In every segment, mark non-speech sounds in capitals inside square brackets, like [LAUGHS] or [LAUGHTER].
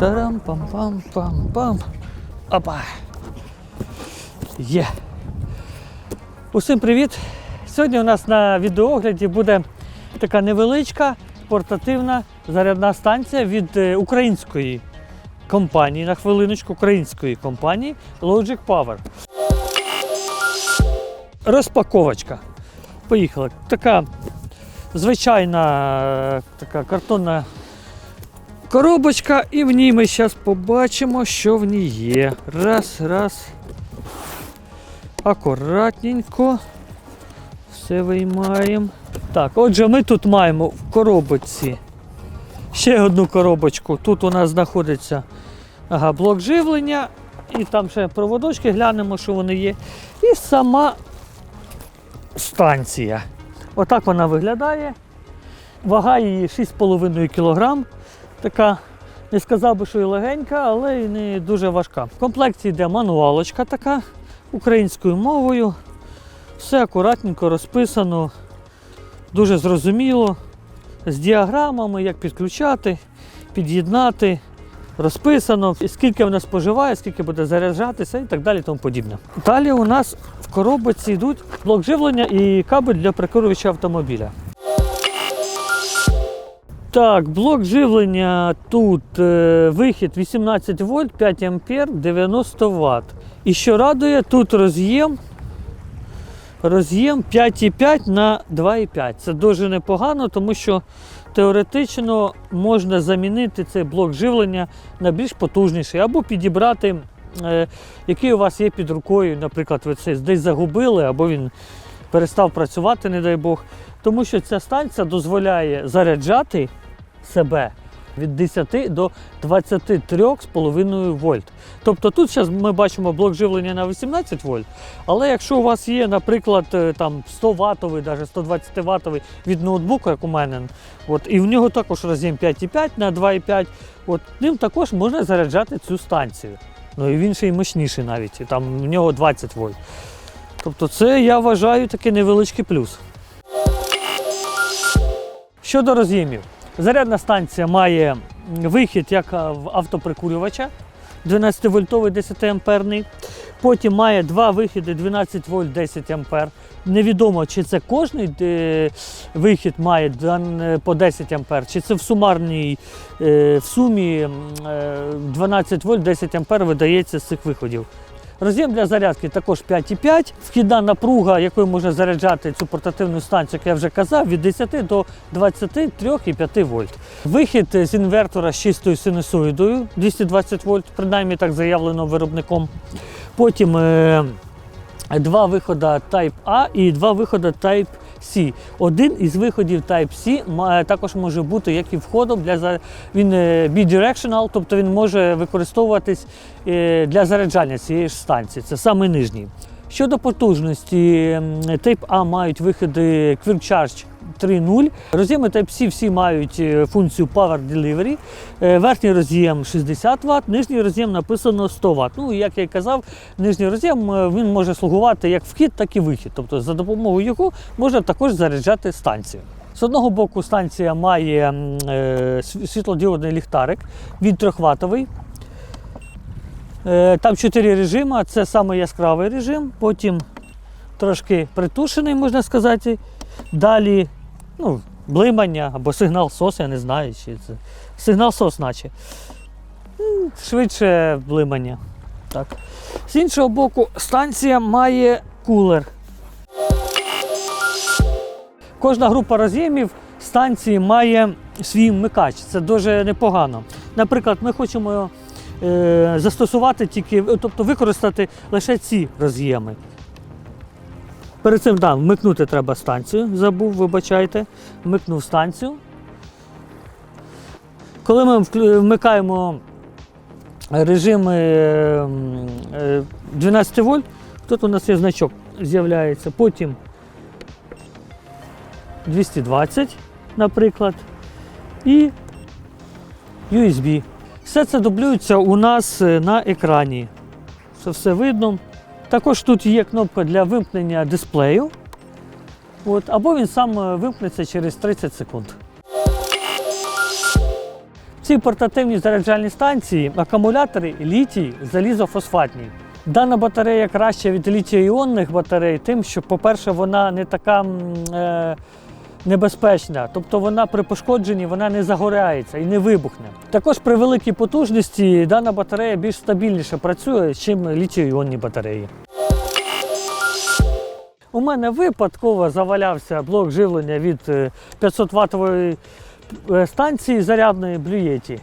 Тарам пам пам пам пам Опа. Є. Усім привіт! Сьогодні у нас на відеоогляді буде така невеличка портативна зарядна станція від е, української компанії, на хвилиночку української компанії Logic Power. Розпаковочка. Поїхали. Така звичайна е, така картонна коробочка, і в ній ми зараз побачимо, що в ній є. Раз, раз. Акуратненько. Все виймаємо. Так, отже, ми тут маємо в коробочці ще одну коробочку. Тут у нас знаходиться ага, блок живлення. І там ще проводочки, глянемо, що вони є. І сама станція. Отак вона виглядає. Вага її 6,5 кг. Така, не сказав би, що і легенька, але і не дуже важка. В комплекті йде мануалочка така українською мовою. Все акуратненько розписано, дуже зрозуміло, з діаграмами, як підключати, під'єднати. Розписано, скільки вона споживає, скільки буде заряджатися і так далі. Тому подібне. Далі у нас в коробці йдуть блок живлення і кабель для прикурювача автомобіля. Так, блок живлення тут е, вихід 18 вольт, 5 ампер, 90 Вт. І що радує, тут роз'єм. Роз'єм 5,5 на 2,5. Це дуже непогано, тому що теоретично можна замінити цей блок живлення на більш потужніший, або підібрати, е, який у вас є під рукою. Наприклад, ви це десь загубили, або він перестав працювати, не дай Бог. Тому що ця станція дозволяє заряджати себе від 10 до 23,5 вольт. Тобто тут зараз ми бачимо блок живлення на 18 вольт, але якщо у вас є, наприклад, е, там 100 ватовий, навіть 120 ватовий від ноутбука, як у мене, от, і в нього також роз'єм 5,5 на 2,5, от, ним також можна заряджати цю станцію. Ну і він ще й мощніший навіть, там в нього 20 вольт. Тобто це я вважаю такий невеличкий плюс. Щодо роз'ємів, зарядна станція має вихід як в автоприкурювача 12-вольтовий 10 амперний. Потім має два вихіди 12 вольт 10 ампер. Невідомо, чи це кожний е, вихід має е, по 10 ампер, чи це в сумарній е, в сумі е, 12 вольт 10 ампер видається з цих виходів. Роз'єм для зарядки також 5,5. Вхідна напруга, якою можна заряджати цю портативну станцію, як я вже казав, від 10 до 23,5 вольт. Вихід з інвертора з чистою синусоїдою 220 вольт, принаймні так заявлено виробником. Потім е, два виходи Type A і два виходи Type C. Один із виходів Type-C ма- також може бути як і входом для він е, bidirectional, тобто він може використовуватись е, для заряджання цієї ж станції. Це саме нижній. Щодо потужності, Type A мають виходи Quick Charge 3.0. Роз'єми Type-C всі мають е, функцію Power Delivery. Е, Верхній роз'єм 60 Вт, нижній роз'єм написано 100 Вт. Ну, і як я й казав, нижній роз'єм е, він може слугувати як вхід, так і вихід. Тобто за допомогою його можна також заряджати станцію. З одного боку станція має світлодіодний ліхтарик, він 3-ваттовий. Е, Там чотири режими. Це саме яскравий режим, потім трошки притушений, можна сказати. Далі ну, блимання або сигнал сос, я не знаю, чи це. Сигнал сос, наче. Швидше блимання. Так. З іншого боку, станція має кулер. Кожна група роз'ємів станції має свій вмикач. Це дуже непогано. Наприклад, ми хочемо е, застосувати тільки, тобто використати лише ці роз'єми. Перед цим да, вмикнути треба станцію. Забув, вибачайте. Вмикнув станцію. Коли ми вмикаємо режим е, м, е, 12 вольт, тут у нас є значок, з'являється. Потім 220, наприклад, і USB. Все це дублюється у нас е, на екрані. Це все видно. Також тут є кнопка для вимкнення дисплею. От, або він сам е, вимкнеться через 30 секунд. В цій портативній заряджальній станції акумулятори літій залізофосфатні. Дана батарея краще від літій-іонних батарей, тим, що, по-перше, вона не така е, небезпечна, тобто вона при пошкодженні вона не загоряється і не вибухне. Також при великій потужності дана батарея більш стабільніше працює, ніж літій-іонні батареї. У мене випадково завалявся блок живлення від 500 ваттової е, станції зарядної Блюєті.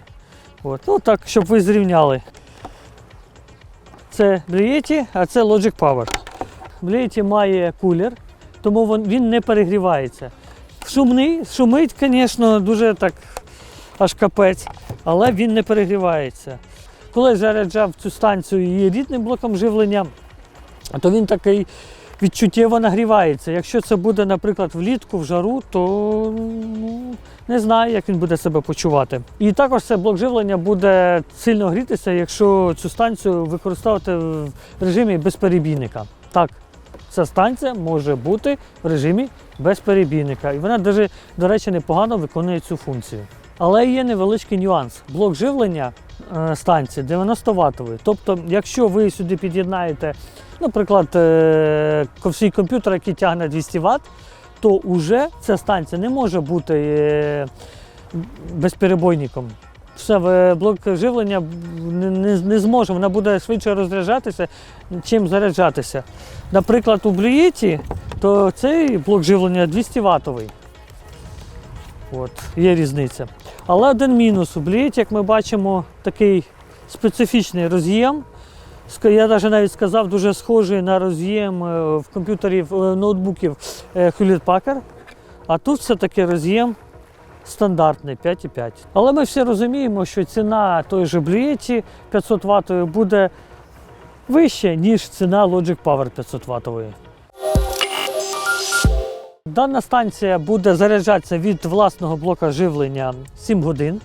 От. Ну так, щоб ви зрівняли. Це Блюєті, а це Logic Power. Блюєті має кулер, тому він не перегрівається. Шумний, шумить, звісно, дуже так аж капець, але він не перегрівається. Коли заряджав цю станцію її рідним блоком живлення, то він такий відчуттєво нагрівається. Якщо це буде, наприклад, влітку в жару, то ну, не знаю, як він буде себе почувати. І також цей блок живлення буде сильно грітися, якщо цю станцію використовувати в режимі безперебійника. Так, ця станція може бути в режимі безперебійника. І вона, даже, до речі, непогано виконує цю функцію. Але є невеличкий нюанс. Блок живлення е, станції 90 ваттовий. Тобто, якщо ви сюди під'єднаєте, наприклад, е, свій комп'ютер, який тягне 200 Вт, то вже ця станція не може бути е, безперебойником. Все, блок живлення не, не, не зможе, вона буде швидше розряджатися, чим заряджатися. Наприклад, у Блюєті, то цей блок живлення 200 ваттовий. От, є різниця. Але один мінус у Блюєті, як ми бачимо, такий специфічний роз'єм. Я навіть навіть сказав, дуже схожий на роз'єм е, в комп'ютерів е, ноутбуків е, Hewlett Packard. А тут все-таки роз'єм стандартний 5,5. Але ми всі розуміємо, що ціна той же Блієті 500 Вт буде вища, ніж ціна Logic Power 500 Вт. Дана станція буде заряджатися від власного блока живлення 7 годин.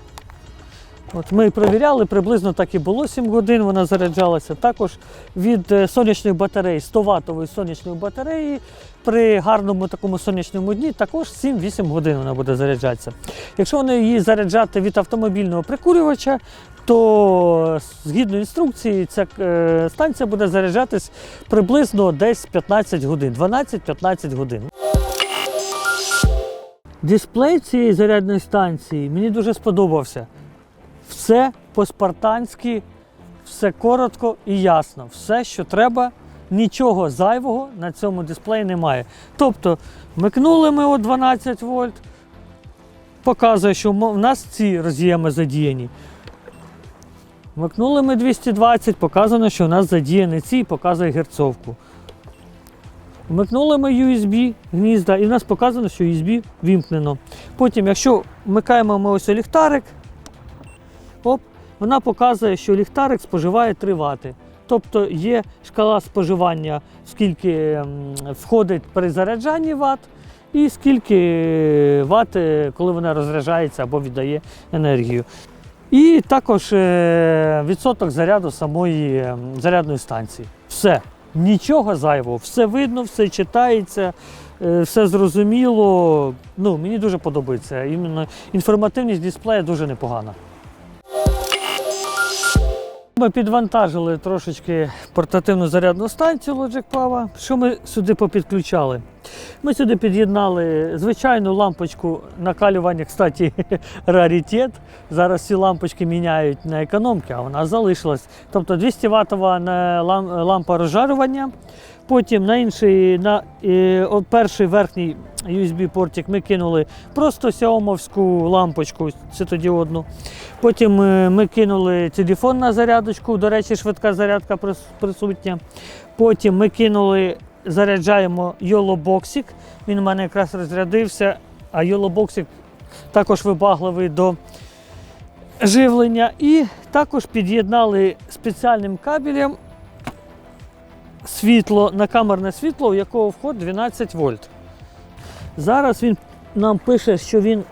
От ми провіряли, приблизно так і було 7 годин, вона заряджалася. Також від е, сонячної батареї, 100 ватової сонячної батареї при гарному такому сонячному дні також 7-8 годин вона буде заряджатися. Якщо вони її заряджати від автомобільного прикурювача, то згідно інструкції ця е, станція буде заряджатись приблизно десь 15 годин, 12-15 годин. Дисплей цієї зарядної станції мені дуже сподобався. Все по-спартанськи, все коротко і ясно. Все, що треба, нічого зайвого на цьому дисплеї немає. Тобто, вмикнули ми о 12 вольт, показує, що в нас ці роз'єми задіяні. Вмикнули ми 220, показано, що у нас задіяні ці і показує герцовку. Вмикнули ми USB гнізда і в нас показано, що USB вімкнено. Потім, якщо вмикаємо ми ось ліхтарик, вона показує, що ліхтарик споживає 3 Вт. Тобто є шкала споживання, скільки входить при заряджанні Вт, і скільки Вт, коли вона розряджається або віддає енергію. І також е, відсоток заряду самої ем, зарядної станції. Все. Нічого зайвого, все видно, все читається, е, все зрозуміло. Ну, мені дуже подобається. Іменно інформативність дисплея дуже непогана. Ми підвантажили трошечки портативну зарядну станцію Logic Power. Що ми сюди попідключали? Ми сюди під'єднали звичайну лампочку накалювання, кстати, [LAUGHS] раритет. Зараз ці лампочки міняють на економки, а вона залишилась. Тобто 200 ваттова лампа розжарювання. Потім на інший, на е, перший верхній USB-портик ми кинули просто сяомовську лампочку світодіодну. Потім е, ми кинули телефон на зарядочку, до речі, швидка зарядка присутня. Потім ми кинули, заряджаємо YOLO-боксик. Він у мене якраз розрядився, а YOLO-боксик також вибагливий до живлення. І також під'єднали спеціальним кабелем світло на камерне світло, у якого вход 12 вольт. Зараз він нам пише, що він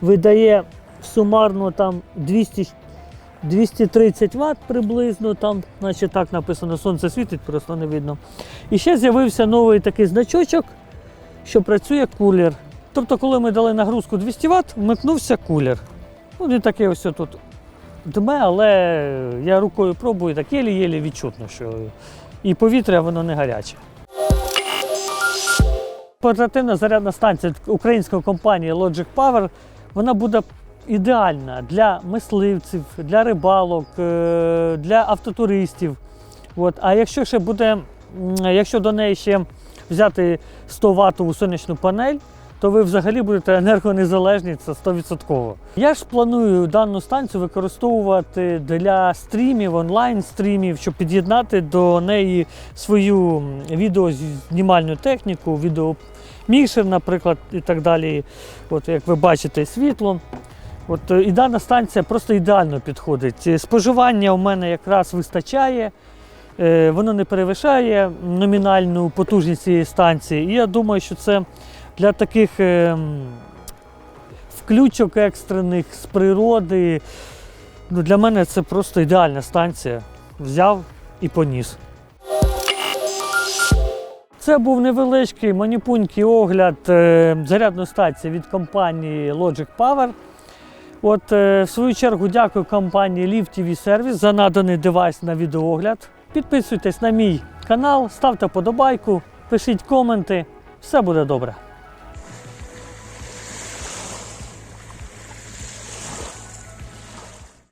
видає сумарно там 200, 230 Вт приблизно, там, наче так написано, сонце світить, просто не видно. І ще з'явився новий такий значочок, що працює кулер. Тобто, коли ми дали нагрузку 200 Вт, вмикнувся кулер. Ну, він такий ось тут дме, але я рукою пробую, так єлі-єлі відчутно, що і повітря воно не гаряче. Портативна зарядна станція української компанії Logic Power вона буде ідеальна для мисливців, для рибалок, е, для автотуристів. От. А якщо ще буде, якщо до неї ще взяти 100 ватову сонячну панель, то ви взагалі будете енергонезалежні, це 100%. Я ж планую дану станцію використовувати для стрімів, онлайн-стрімів, щоб під'єднати до неї свою відеознімальну техніку, відеомікшер, наприклад, і так далі. От, як ви бачите, світло. От, е, і дана станція просто ідеально підходить. Е, Споживання у мене якраз вистачає. Е, Воно не перевищає номінальну потужність цієї станції. І я думаю, що це для таких включок екстрених з природи. Ну, для мене це просто ідеальна станція. Взяв і поніс. Це був невеличкий маніпунький огляд зарядної станції від компанії Logic Power. От, е, в свою чергу, дякую компанії Live TV Service за наданий девайс на відеоогляд. Підписуйтесь на мій канал, ставте подобайку, пишіть коменти. Все буде добре.